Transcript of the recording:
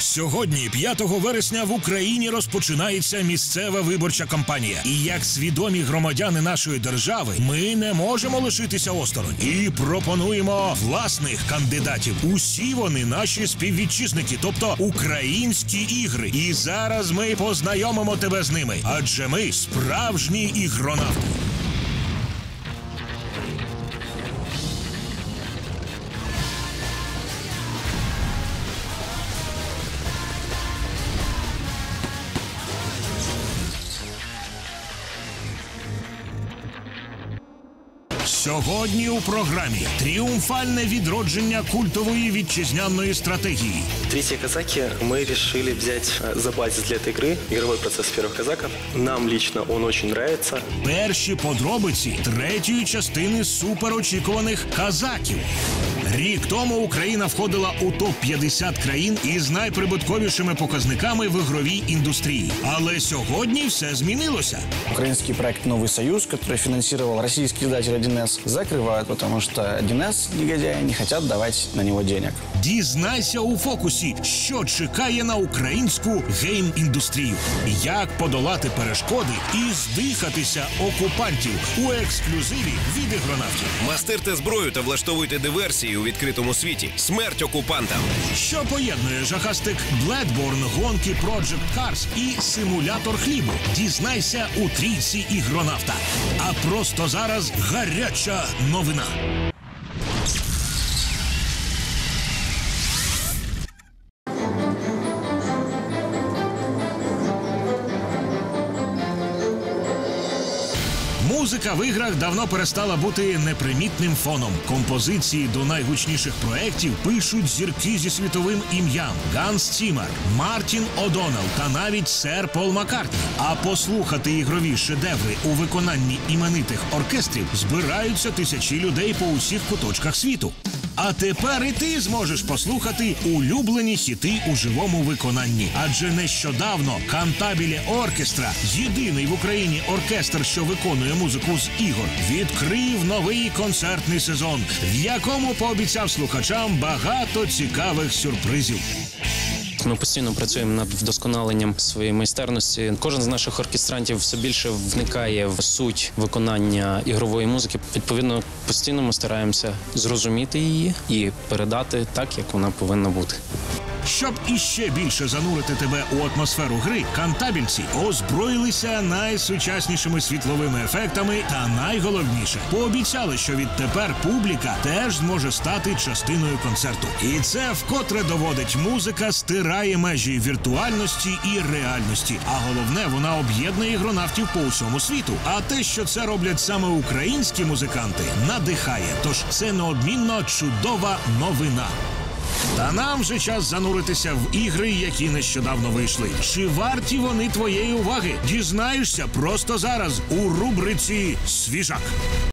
Сьогодні, 5 вересня, в Україні розпочинається місцева виборча кампанія. І як свідомі громадяни нашої держави, ми не можемо лишитися осторонь і пропонуємо власних кандидатів. Усі вони наші співвітчизники, тобто українські ігри. І зараз ми познайомимо тебе з ними, адже ми справжні ігронавти. Сьогодні у програмі тріумфальне відродження культової вітчизняної стратегії. Третьи казаки мы решили взять э, за базис для этой игры игровой процесс первых казаков. Нам лично он очень нравится. Перші подробиці третьої частини суперочікуваних казаків. Рік тому Україна входила у топ 50 країн із найприбутковішими показниками в ігровій індустрії. Але сьогодні все змінилося. Украинский проект «Новый Союз», который финансировал российский издатель 1С, закрывают, потому что 1С, негодяи, не хотят давать на него денег. Дізнайся у фокусі, що чекає на українську гейм-індустрію, як подолати перешкоди і здихатися окупантів у ексклюзиві від ігронавтів. Мастерте зброю та влаштовуйте диверсії у відкритому світі. Смерть окупантам. Що поєднує жахастик Bloodborne, гонки Project Cars і симулятор хлібу. Дізнайся у трійці ігронавта. А просто зараз гаряча новина. Музика в іграх давно перестала бути непримітним фоном. Композиції до найгучніших проєктів пишуть зірки зі світовим ім'ям: Ганс Цімер, Мартін Одонал та навіть сер Пол Маккартні. А послухати ігрові шедеври у виконанні іменитих оркестрів збираються тисячі людей по усіх куточках світу. А тепер і ти зможеш послухати улюблені хіти у живому виконанні. Адже нещодавно Кантабілі Оркестра, єдиний в Україні оркестр, що виконує музику з ігор, відкрив новий концертний сезон, в якому пообіцяв слухачам багато цікавих сюрпризів. Ми постійно працюємо над вдосконаленням своєї майстерності. Кожен з наших оркестрантів все більше вникає в суть виконання ігрової музики. Відповідно, постійно ми стараємося зрозуміти її і передати так, як вона повинна бути. Щоб іще більше занурити тебе у атмосферу гри, кантабільці озброїлися найсучаснішими світловими ефектами та найголовніше пообіцяли, що відтепер публіка теж зможе стати частиною концерту. І це вкотре доводить, музика стирає межі віртуальності і реальності. А головне, вона об'єднує ігронавтів по усьому світу. А те, що це роблять саме українські музиканти, надихає. Тож це неодмінно чудова новина. Та нам же час зануритися в ігри, які нещодавно вийшли. Чи варті вони твоєї уваги? Дізнаєшся просто зараз у рубриці Свіжак.